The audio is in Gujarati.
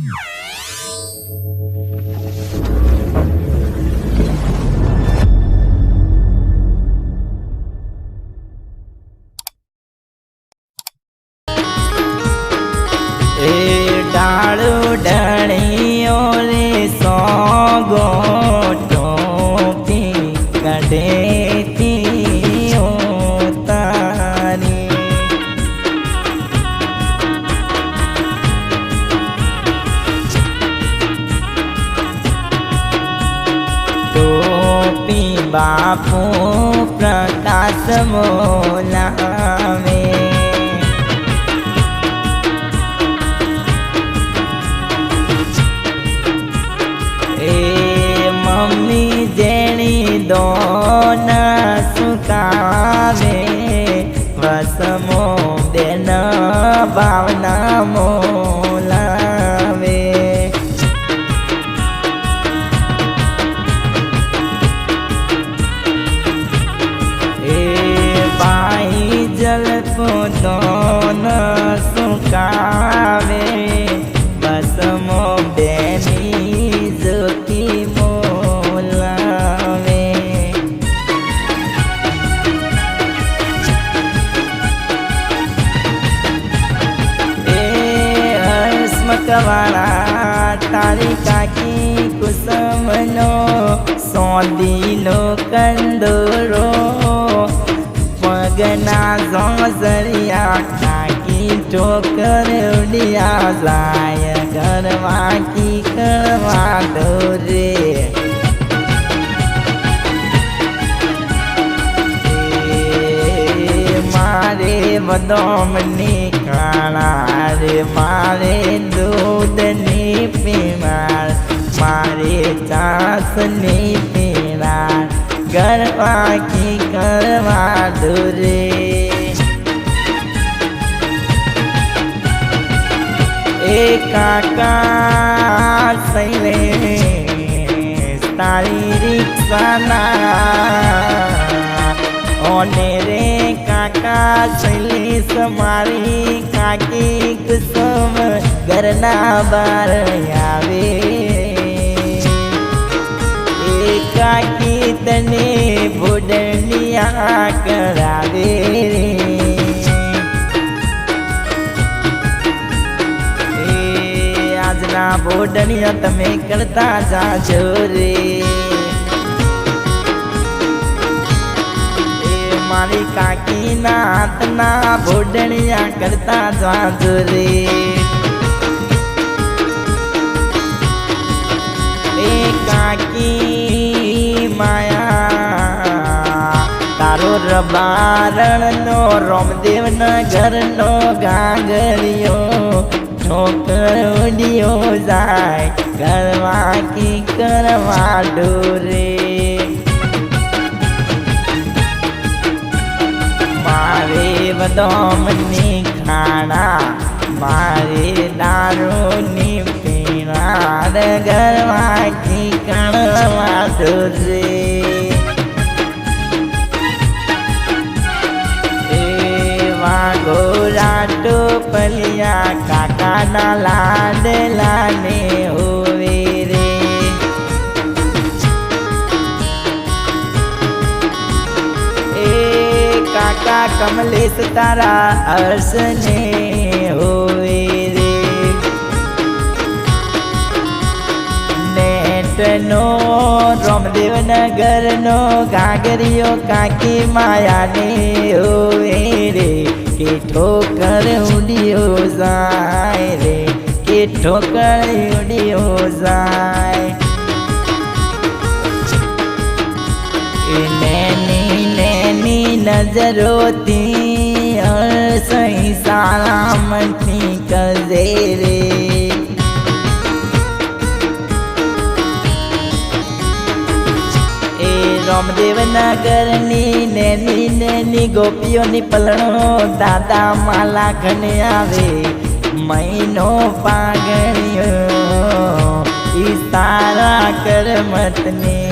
એ ડાળો ડણીઓ રે સોગો. બાપુ પ્રકાશ મોલાવે. એ મમ્મી જેણી દોન સુકાવે વસમો બેન ભાવના મોલાવે હસ્મકવાળા તારી કાકી કુસમનો સોંદીનો કંદોરો, પગના ઝોઝરિયા કાકી ઠોકર ઉડિયા, લાય કરવા કી કરવા દોરે. મારે કાળા રે મારે દૂધની પીમાર મારે ચાસની પીણા ગરબા કી કરવા દુરે એ કાકા સૈલે તારી રિક્ષાના ઓને રે કાકા શૈલેષ મારી કાકી કુસુમ ઘરના બાર આવે. એ કાકી તને ભૂડનિયા કરાવે. આજના ભોડણિયા તમે કરતા જાજો રે. મારી કાકીના હાથના ભોડણિયા કરતા જાજો રે. એ કાકી માયા, તારો રબારણનો રોમદેવના ઘરનો ગાગરિયો ઉડિયો જાય કરવા કી કરવા ડોરે. બદામની ખાણા, મારે દારૂની પીણા ગરવા કી કણવા ડોરે ગોરા ટોપલિયા પલિયા કાકાના લાડલાને હોવે કાકા કમલેશ તારા હર્ષને હોય રે. નેટનો રોમદેવ નગરનો ગાગરિયો કાકી માયાને હોય રે. કે ઠોકર ઉડિયો જાય રે કે ઠોકર ઉડિયો જાય નજરોથી સહી સલામતી કરે રે એ રામદેવ નગરની નેની નેની ગોપીઓની પલણો દાદા માલા ઘને આવે મહિનો પાગણ્યો ઈ તારા કરમતને